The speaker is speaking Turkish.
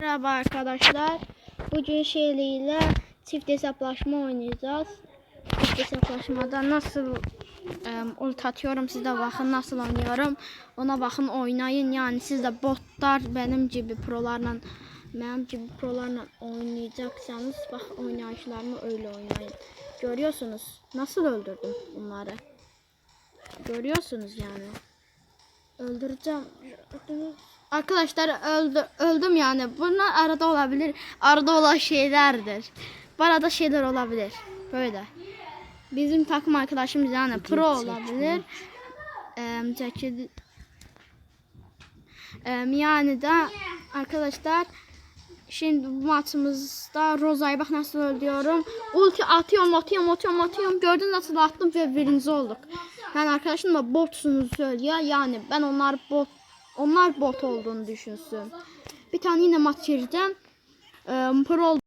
Merhaba arkadaşlar. Bugün Şeli ile çift hesaplaşma oynayacağız. Çift hesaplaşmada nasıl e, ult atıyorum siz de bakın nasıl oynuyorum. Ona bakın oynayın yani siz de botlar benim gibi prolarla benim gibi prolarla oynayacaksanız bak oynayışlarımı öyle oynayın. Görüyorsunuz nasıl öldürdüm bunları. Görüyorsunuz yani. Öldüreceğim. Arkadaşlar öldü, öldüm yani. Bunlar arada olabilir. Arada olan şeylerdir. Arada şeyler olabilir. Böyle. Bizim takım arkadaşımız yani pro olabilir. Çekil- Eee, yani de arkadaşlar Şimdi bu maçımızda Roza'yı bak nasıl öldürüyorum. Ulti atıyorum, atıyorum, atıyorum, atıyorum. Gördün nasıl attım ve birinci olduk. Ben arkadaşım da botsunuz söylüyor. Yani ben onlar bot onlar bot olduğunu düşünsün. Bir tane yine maç gireceğim. Ee, pro